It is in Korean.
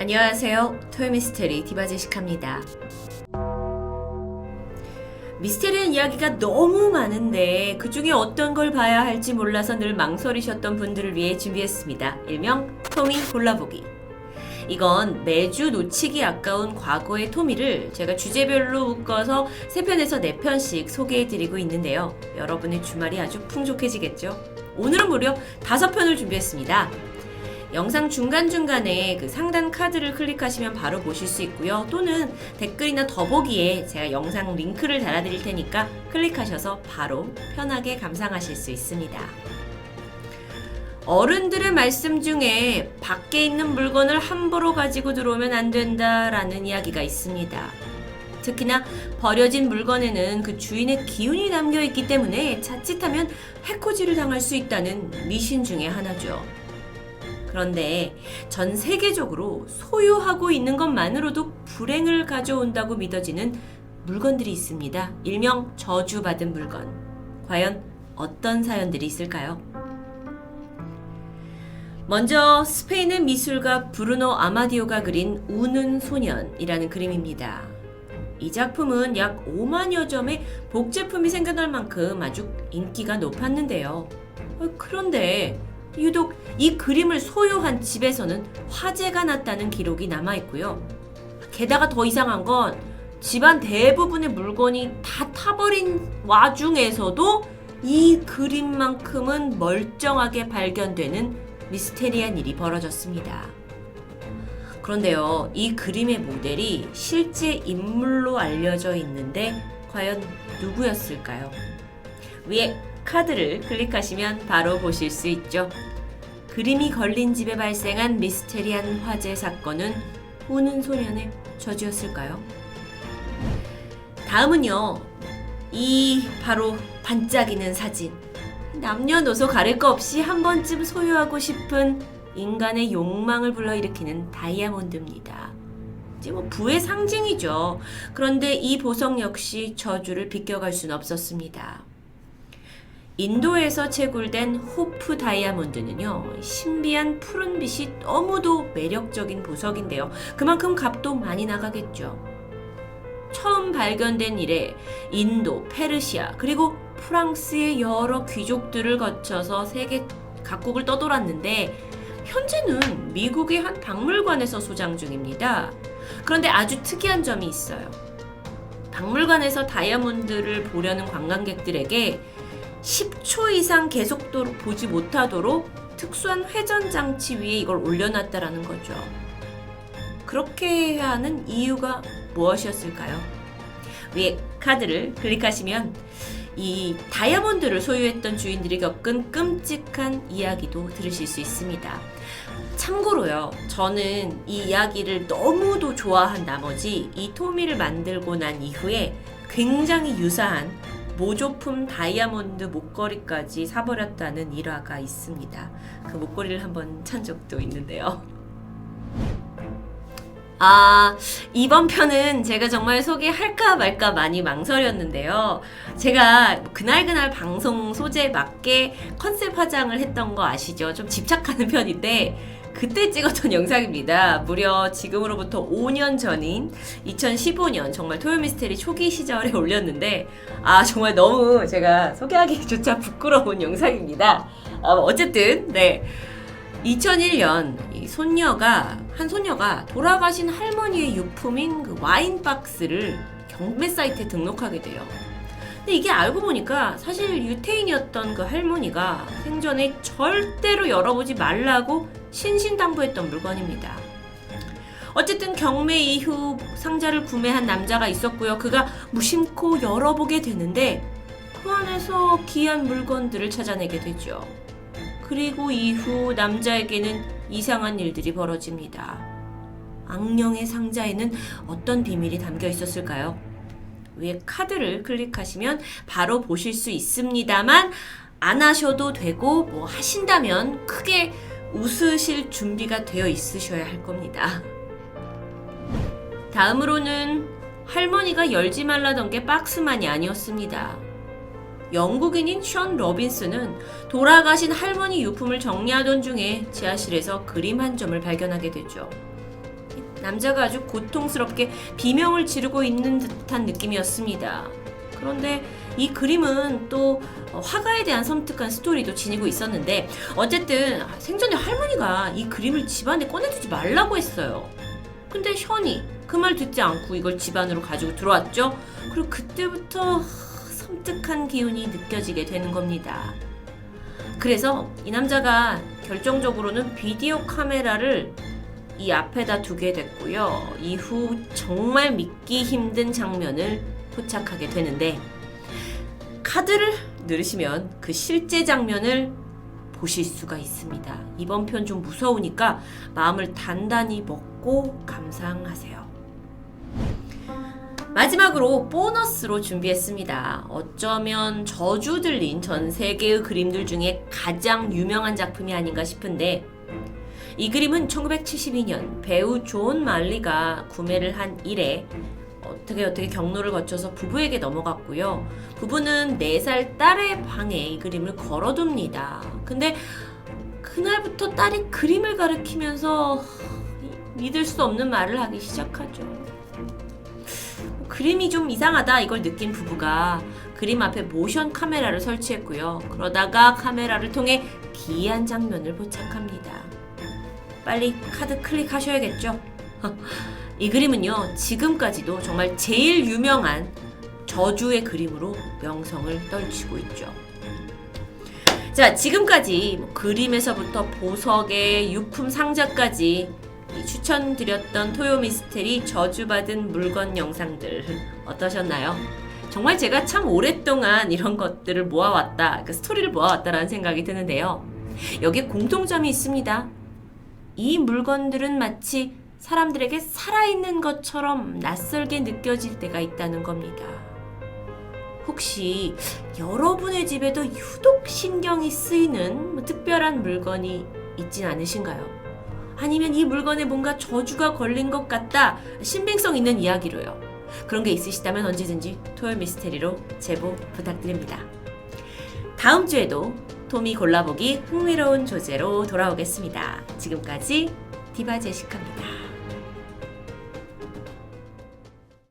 안녕하세요. 토요미스테리 디바제시카입니다. 미스테리한 이야기가 너무 많은데 그 중에 어떤 걸 봐야 할지 몰라서 늘 망설이셨던 분들을 위해 준비했습니다. 일명 토미 골라보기. 이건 매주 놓치기 아까운 과거의 토미를 제가 주제별로 묶어서 3편에서 4편씩 소개해드리고 있는데요. 여러분의 주말이 아주 풍족해지겠죠? 오늘은 무려 5편을 준비했습니다. 영상 중간중간에 그 상단 카드를 클릭하시면 바로 보실 수 있고요. 또는 댓글이나 더보기에 제가 영상 링크를 달아드릴 테니까 클릭하셔서 바로 편하게 감상하실 수 있습니다. 어른들의 말씀 중에 밖에 있는 물건을 함부로 가지고 들어오면 안 된다라는 이야기가 있습니다. 특히나 버려진 물건에는 그 주인의 기운이 담겨 있기 때문에 자칫하면 해코지를 당할 수 있다는 미신 중에 하나죠. 그런데 전 세계적으로 소유하고 있는 것만으로도 불행을 가져온다고 믿어지는 물건들이 있습니다. 일명 저주받은 물건. 과연 어떤 사연들이 있을까요? 먼저 스페인의 미술가 브루노 아마디오가 그린 우는 소년이라는 그림입니다. 이 작품은 약 5만여 점의 복제품이 생겨날 만큼 아주 인기가 높았는데요. 어, 그런데 유독 이 그림을 소유한 집에서는 화재가 났다는 기록이 남아 있고요. 게다가 더 이상한 건 집안 대부분의 물건이 다 타버린 와중에서도 이 그림만큼은 멀쩡하게 발견되는 미스테리한 일이 벌어졌습니다. 그런데요, 이 그림의 모델이 실제 인물로 알려져 있는데 과연 누구였을까요? 위에 카드를 클릭하시면 바로 보실 수 있죠. 그림이 걸린 집에 발생한 미스테리한 화재 사건은 우는 소년의 저주였을까요? 다음은요. 이 바로 반짝이는 사진. 남녀노소 가릴 거 없이 한 번쯤 소유하고 싶은 인간의 욕망을 불러일으키는 다이아몬드입니다. 이제 뭐 부의 상징이죠. 그런데 이 보석 역시 저주를 비껴갈 수는 없었습니다. 인도에서 채굴된 호프 다이아몬드는요, 신비한 푸른빛이 너무도 매력적인 보석인데요. 그만큼 값도 많이 나가겠죠. 처음 발견된 이래 인도, 페르시아, 그리고 프랑스의 여러 귀족들을 거쳐서 세계 각국을 떠돌았는데, 현재는 미국의 한 박물관에서 소장 중입니다. 그런데 아주 특이한 점이 있어요. 박물관에서 다이아몬드를 보려는 관광객들에게 10초 이상 계속도로 보지 못하도록 특수한 회전 장치 위에 이걸 올려놨다라는 거죠. 그렇게 해야 하는 이유가 무엇이었을까요? 위에 카드를 클릭하시면 이 다이아몬드를 소유했던 주인들이 겪은 끔찍한 이야기도 들으실 수 있습니다. 참고로요, 저는 이 이야기를 너무도 좋아한 나머지 이 토미를 만들고 난 이후에 굉장히 유사한 모조품 다이아몬드 목걸이까지 사버렸다는 일화가 있습니다. 그 목걸이를 한번 찬 적도 있는데요. 아, 이번 편은 제가 정말 소개할까 말까 많이 망설였는데요. 제가 그날그날 방송 소재에 맞게 컨셉 화장을 했던 거 아시죠? 좀 집착하는 편인데, 그때 찍었던 영상입니다. 무려 지금으로부터 5년 전인 2015년 정말 토요미스테리 초기 시절에 올렸는데 아 정말 너무 제가 소개하기조차 부끄러운 영상입니다. 아, 어쨌든 네 2001년 이 손녀가 한 손녀가 돌아가신 할머니의 유품인 그 와인 박스를 경매 사이트에 등록하게 돼요. 근데 이게 알고 보니까 사실 유태인이었던 그 할머니가 생전에 절대로 열어보지 말라고 신신당부했던 물건입니다. 어쨌든 경매 이후 상자를 구매한 남자가 있었고요. 그가 무심코 열어보게 되는데 그 안에서 귀한 물건들을 찾아내게 되죠. 그리고 이후 남자에게는 이상한 일들이 벌어집니다. 악령의 상자에는 어떤 비밀이 담겨 있었을까요? 위에 카드를 클릭하시면 바로 보실 수 있습니다만 안 하셔도 되고 뭐 하신다면 크게 웃으실 준비가 되어 있으셔야 할 겁니다. 다음으로는 할머니가 열지 말라던 게 박스만이 아니었습니다. 영국인인 션 로빈스는 돌아가신 할머니 유품을 정리하던 중에 지하실에서 그림 한 점을 발견하게 되죠. 남자가 아주 고통스럽게 비명을 지르고 있는 듯한 느낌이었습니다. 그런데 이 그림은 또 어, 화가에 대한 섬뜩한 스토리도 지니고 있었는데 어쨌든 생전에 할머니가 이 그림을 집안에 꺼내두지 말라고 했어요. 근데 현이 그 말 듣지 않고 이걸 집안으로 가지고 들어왔죠. 그리고 그때부터 하, 섬뜩한 기운이 느껴지게 되는 겁니다. 그래서 이 남자가 결정적으로는 비디오 카메라를 이 앞에다 두게 됐고요. 이후 정말 믿기 힘든 장면을 포착하게 되는데 카드를 누르시면 그 실제 장면을 보실 수가 있습니다. 이번 편 좀 무서우니까 마음을 단단히 먹고 감상하세요. 마지막으로 보너스로 준비했습니다. 어쩌면 저주 들린 전 세계의 그림들 중에 가장 유명한 작품이 아닌가 싶은데 이 그림은 1972년 배우 존 말리가 구매를 한 이래 어떻게 어떻게 경로를 거쳐서 부부에게 넘어갔고요. 부부는 4살 딸의 방에 이 그림을 걸어둡니다. 근데 그날부터 딸이 그림을 가리키면서 믿을 수 없는 말을 하기 시작하죠. 그림이 좀 이상하다 이걸 느낀 부부가 그림 앞에 모션 카메라를 설치했고요. 그러다가 카메라를 통해 기이한 장면을 포착합니다. 빨리 카드 클릭하셔야겠죠? 이 그림은요, 지금까지도 정말 제일 유명한 저주의 그림으로 명성을 떨치고 있죠. 자, 지금까지 뭐 그림에서부터 보석에 유품 상자까지 이 추천드렸던 토요 미스테리 저주받은 물건 영상들 어떠셨나요? 정말 제가 참 오랫동안 이런 것들을 모아왔다, 그 스토리를 모아왔다라는 생각이 드는데요. 여기에 공통점이 있습니다. 이 물건들은 마치 사람들에게 살아있는 것처럼 낯설게 느껴질 때가 있다는 겁니다. 혹시 여러분의 집에도 유독 신경이 쓰이는 뭐 특별한 물건이 있진 않으신가요? 아니면 이 물건에 뭔가 저주가 걸린 것 같다 신빙성 있는 이야기로요. 그런 게 있으시다면 언제든지 토요 미스테리로 제보 부탁드립니다. 다음 주에도 토미 골라보기 흥미로운 조제로 돌아오겠습니다. 지금까지 디바 제시카입니다.